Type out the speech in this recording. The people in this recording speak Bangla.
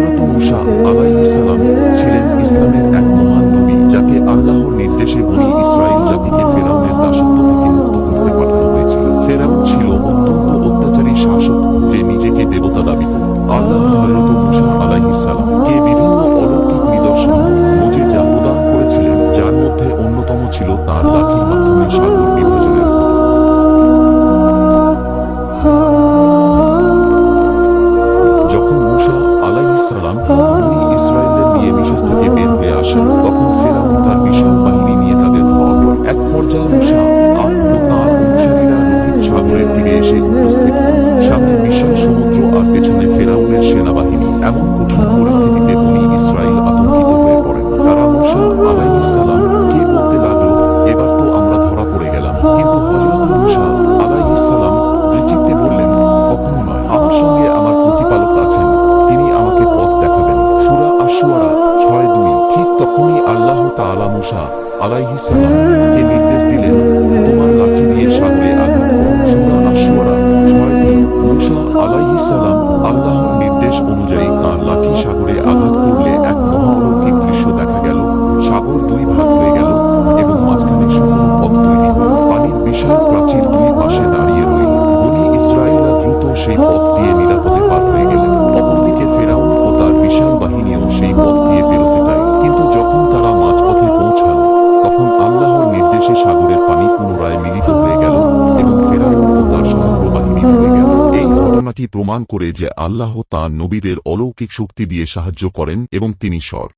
হজরত মুসা আলাইহিসালাম ছিলেন ইসলামের এক মহান নবী যাকে আল্লাহর নির্দেশে বনি ইসরায়েল জাতিকে ফেরাউনের দাসত্ব থেকে মুক্ত করতে পাঠানো হয়েছিল ফেরাউন ছিল অত্যন্ত অত্যাচারী শাসক যে নিজেকে দেবতা দাবি আল্লাহ হজরত মুসা আলাইহিসালামকে বিভিন্ন অলৌকিক নিদর্শন মুজিজা প্রদান করেছিলেন যার মধ্যে অন্যতম ছিল তার লাঠির মাধ্যমে সাগর তীরে এসে উপস্থিত। সামনে বিশাল সমুদ্র আর পেছনে ফেরাউনের সেনাবাহিনী। এমন কঠিন পরিস্থিতিতে বনি ইসরায়েল আতঙ্কিত হয়ে পড়েন। তারা মুসা আলাইহিসসালাম কে বলতে লাগল, এবার তো আমরা ধরা পড়ে গেলাম। কিন্তু হযরত মুসা আলাইহিসসালাম দৃঢ়চিত্তে বললেন, কখনো নয়, আমার সঙ্গে আমার প্রতিপালক আছেন। তিনি আমাকে পথ দেখাবেন। সুরা আশুয়ারা ছয় দুই, ঠিক তখনই আল্লাহ তাআলা মুসা আলাইহিসসালাম কে নির্দেশ দিলেন নির্দেশ অনুযায়ী তাঁর লাঠি সাগরে আঘাত করলে এক মহালৌকিক দৃশ্য দেখা গেল। সাগর দুই ভাগ হয়ে গেল এবং মাঝখানে শুকনো পথ তৈরি পানির বিশাল প্রাচীর দুই পাশে দাঁড়িয়ে রইল। বনি ইসরায়েলরা দ্রুত সেই পথ দিয়ে ঘটনাটি প্রমাণ করে যে আল্লাহ তাঁর নবীদের অলৌকিক শক্তি দিয়ে সাহায্য করেন এবং তিনি স্বর।